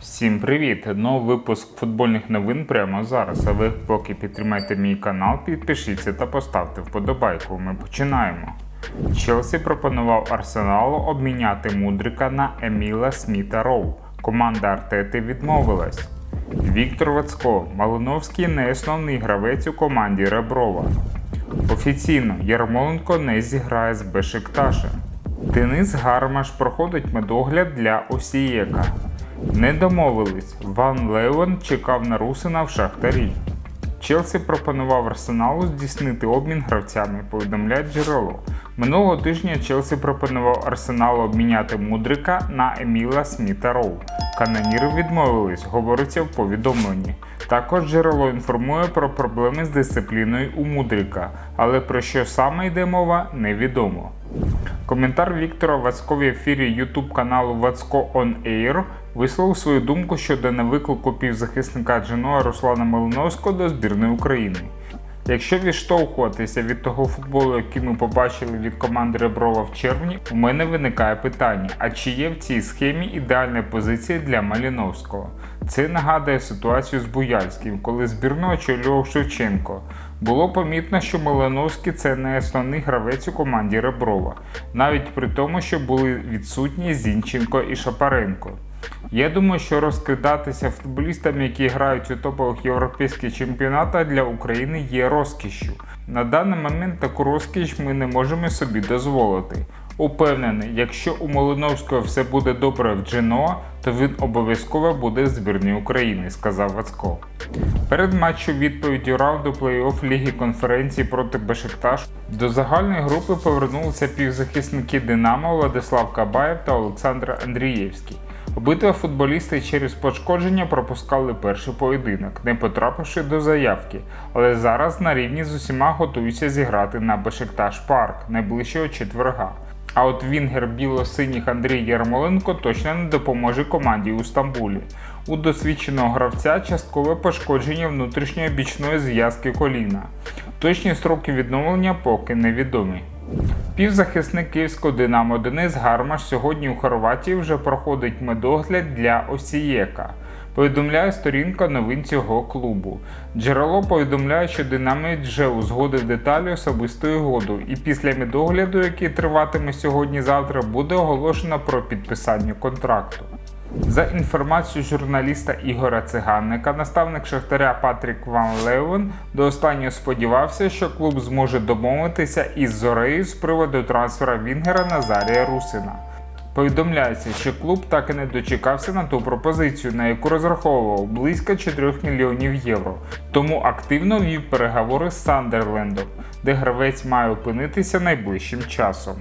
Всім привіт! Новий випуск футбольних новин прямо зараз. А ви поки підтримайте мій канал, підпишіться та поставте вподобайку. Ми починаємо. Челсі пропонував Арсеналу обміняти Мудрика на Еміла Сміта Роу. Команда Артети відмовилась. Віктор Вацко, Малиновський не основний гравець у команді Реброва. Офіційно Ярмоленко не зіграє з Бешикташем. Денис Гармаш проходить медогляд для Осієка. Не домовились. Ван Леон чекав на Русина в Шахтарі. Челсі пропонував Арсеналу здійснити обмін гравцями, повідомляє джерело. Минулого тижня Челсі пропонував Арсеналу обміняти Мудрика на Еміла Сміта Роу. Каноніри відмовились, говориться в повідомленні. Також джерело інформує про проблеми з дисципліною у Мудрика, але про що саме йде мова, невідомо. Коментар Віктора Вацько в ефірі YouTube каналу Вацько On Air висловив свою думку щодо невиклику півзахисника Дженоа Руслана Малиновського до збірної України. Якщо відштовхуватися від того футболу, який ми побачили від команди Реброва в червні, у мене виникає питання: а чи є в цій схемі ідеальна позиція для Маліновського? Це нагадує ситуацію з Буяльським, коли збірну очолював Шевченко. Було помітно, що Малиновський це не основний гравець у команді Реброва, навіть при тому, що були відсутні Зінченко і Шапаренко. Я думаю, що розкидатися футболістами, які грають у топових європейських чемпіонатах для України є розкішшю. На даний момент таку розкіш ми не можемо собі дозволити. Упевнений, якщо у Малиновського все буде добре в Дженоа, то він обов'язково буде в збірній України, сказав Вацко. Перед матчем відповіді раунду плей-офф Ліги конференції проти Бешикташ до загальної групи повернулися півзахисники Динамо Владислав Кабаєв та Олександр Андрієвський. Обидва футболісти через пошкодження пропускали перший поєдинок, не потрапивши до заявки, але зараз на рівні з усіма готуються зіграти на Бешикташ Парк найближчого четверга. А от Вінгер біло-синіх Андрій Ярмоленко точно не допоможе команді у Стамбулі. У досвідченого гравця часткове пошкодження внутрішньої бічної зв'язки коліна. Точні строки відновлення поки невідомі. Півзахисник київського Динамо Денис Гармаш сьогодні у Хорватії вже проходить медогляд для Осієка. Повідомляє сторінка новин цього клубу. Джерело повідомляє, що динамит вже узгодив деталі особистої угоду, і після медогляду, який триватиме сьогодні-завтра, буде оголошено про підписання контракту. За інформацією журналіста Ігора Циганника, наставник Шахтаря Патрік Ван Левен до останнього сподівався, що клуб зможе домовитися із Зорею з приводу трансфера Вінгера Назарія Русина. Повідомляється, що клуб так і не дочекався на ту пропозицію, на яку розраховував близько 4 мільйонів євро. Тому активно вів переговори з Сандерлендом, де гравець має опинитися найближчим часом.